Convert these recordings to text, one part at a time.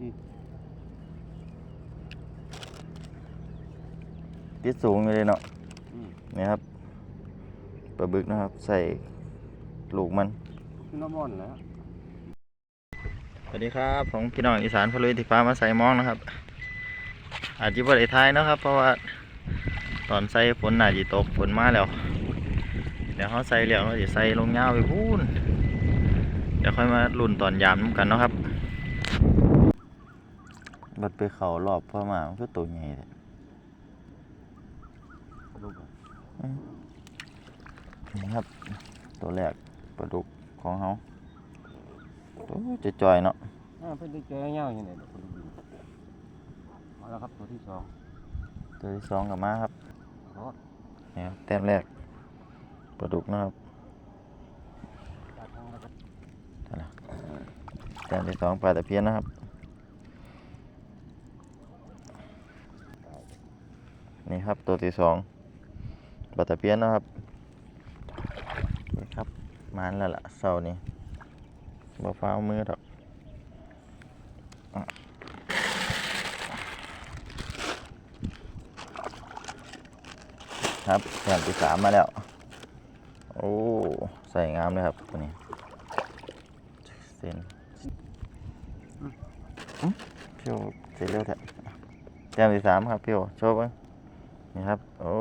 ที่ติดสูงอยู่เลยเนาะอืมนี่ครับปลาบึกนะครับ ใส่ลูกมันขึ้นน้ำมันแล้วสวัสดีครับผมพี่น้องอีสานพลุยที่ฟ้ามาใส่มองนะครับ อาจจะบ่ได้ทายเนาะครับ เพราะว่าตอนใส่ฝนน่าจะตกฝนมาแล้วเดี๋ยวเขาใส่แล้วเขาจะใส่ลงยาวไปพูนเดี๋ยวค่อยมาลุ่นตอนยามน้ำกันเนาะครับ บัดไปเขารอบพ่อมามันก็ตัวใหญ่เลยลูกอะนี่ครับ ตัวแรกปลาดุกของเขาโอ้จะจอยเนาะอ่าเพิ่นได้เจอเงาอย่างไรเดี๋ยวคนดูมาแล้วครับตัวที่สองตัวที่สองกับมาครับรอดนี่ครับแต้มแรกปลาดุกนะครับตาทางแล้วก็แต้มที่สองปลาตะเพียนนะครับ ครับ ตัวที่สองปลาตะเพียนนะครับครับมานแล้วล่ะเสานี่บ่ฟ้ามือดอกอะครับแต้มที่สามมาแล้ว โอ้ใส่งามเลยครับตัวนี้เส้นอื้อพี่โอเสร็จเร็วแท้แต้มที่สามครับพี่โอโชว์บ้าง นี่ครับ โอ้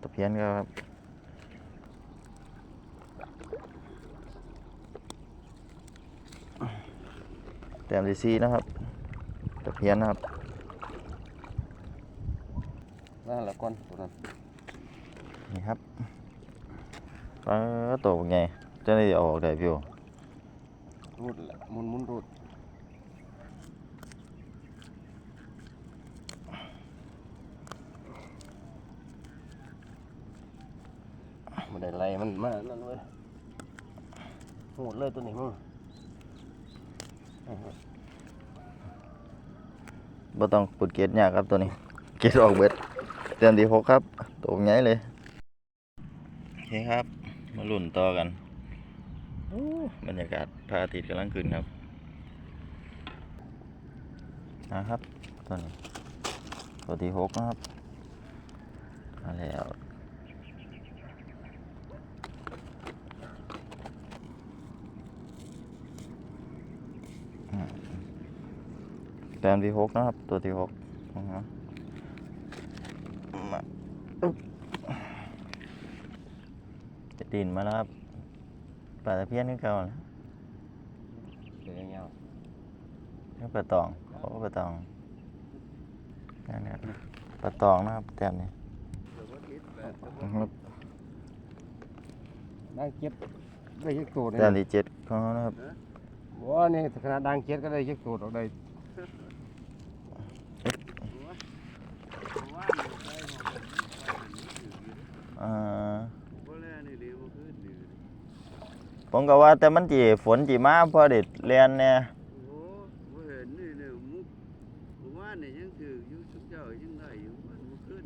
ตะเพียนก็ครับแต้มที่สี่นะครับตะเพียนนะครับนั่นแหละก้อนตัวนั้นนี่ครับปลาโตวไงจะได้เอาออกได้พี่โอรูดแหละหมุนหมุนรูด ได้ไรมันมานั่นเว้ยโหดเลยตัวนี้มึงบ่ต้องปุดเกตยากครับตัวนี้ เกตออกเบิดเต็มที่หกครับตัวใหญ่เลย โอเคครับ มาลุ่นต่อกันบรรยากาศพระอาทิตย์กำลังขึ้นครับนะครับตัวนี้ตัวที่หกนะครับมาแล้วอืม แต้มที่หกนะครับ ตัวที่หกนะฮะมาอึ๊บจะดินมาแล้วครับปลาตะเพียนนี่เก่านะเดี๋ยวเงานี่ปลาตองโอ้ปลาตองนั่นนะครับปลาตองนะครับแต้มนี้นะครับได้เจ็ดได้ยักตัวแต้มนี่ที่เจ็ดของเขานะครับว่านี่ขนาดดังเจ็ดก็ได้ยักตัวออกได้ ผมก็ว่าแต่มันจีฝนจีมาพอเด็ดเรียนเนี่ยโอ้บ่เห็นนี่เนี่ยมุกผมว่านี่ยังถืออยู่สุดเจ้ายังได้อยู่มันบ่ขึ้น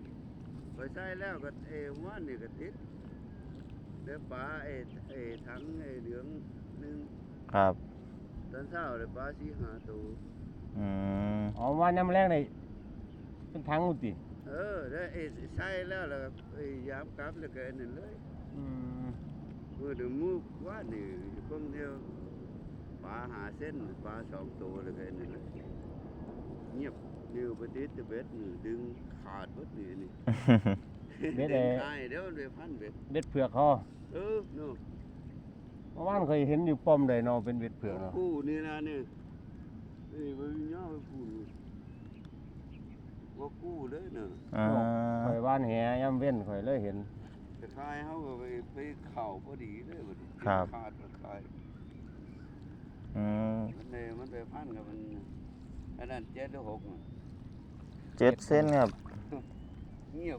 ไปใส่แล้วก็เอว่านี่ก็ติดเดี๋ยวปลาเอเอถังเอเหลืองหนึงครับ ตอนเช้าเดี๋ยวปลาสี่ห้าตัวอืมอ๋อว่าน้ำแรงเลยเป็นทางอุติเออแล้วเอใส่แล้วแล้วก็เอยามกลับแล้วก็อันนั่นเลย อืมเมื่อเดี๋ยวมุกว่านี่คงเดียวปลาหาเส้นปลาสองตัวแล้วก็อันนั่นเลยเงียบนิ้วไปติดแต่เบ็ดนี่ดึงขาดเบิดนี่นี่เบ็ดดึเองขายเดี๋ยวมันไปพันเบ็ดเบ็ดเผือกเขาเออเนาะเมื่อวานเคยเห็นอยู่ป้อมเลยเนาะเป็นเบ็ดเผือกเนาะกู้นี่นะเนี่ยเอ้ยมันย่อไปกู้นี่ว่ากู้เลยเนาะอ่าข่อยว่านแหย่ำเว้นข่อยเลยเห็น แต่ขายเขาก็ไปไปเข่าพอดีเลยบัดนี้ครับ ขาดก็ขายอืมมันเลยมันไปพันกับมันอันนั้นเจ็ดหรือหกน่ะเจ็ดเส้นครับ เงียบ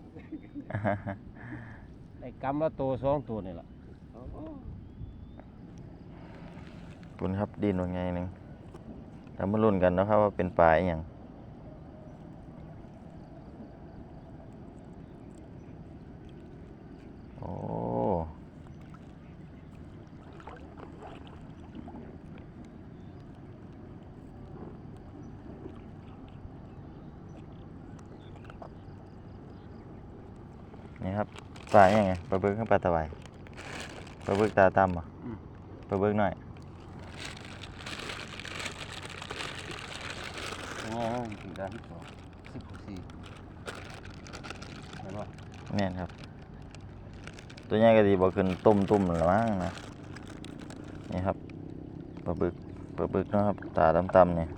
ไอ้กำละตัวสองตัวนี่แหละโอ้คุณครับดินว่าไงหนึ่งแล้วมาลุ้นกันเนาะครับว่าเป็นปลาอหย่าง นี่ครับปายยังไงปลาบึกขึ้นไปตะไบปลาบึกตาตำอะปลาบึกหน่อยอ๋ยถึงสองสิบหกสี่เห็นปะแน่นครับ ตัวใหญ่ก็ดีบ่ขึ้นต้มตุ่มหรือมั้งนะนี่ครับปลาบึกปลาบึกนะครับตาดำๆเนี่ย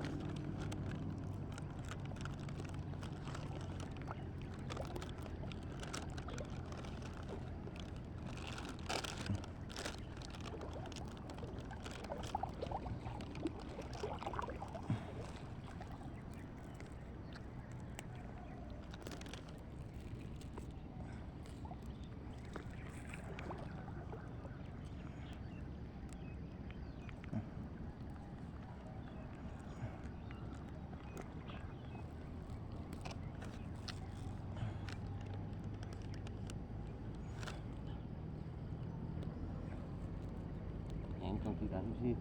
านที่สี่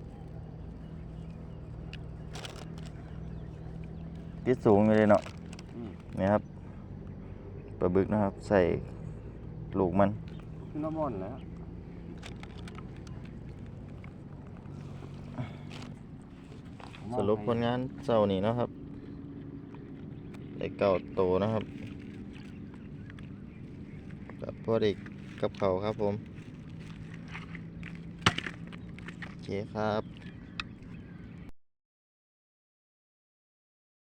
ติดสูงอยู่เลยเนาะอืมนี่ครับปลาบึกนะครับ ใส่ลูกมันขึ้นน้ำมันแล้วสรุปผลงานเจ้านี้เนาะครับได้เก่าโตนะครับกับพวกเด็กกับเขาวครับผม โอ เคครับ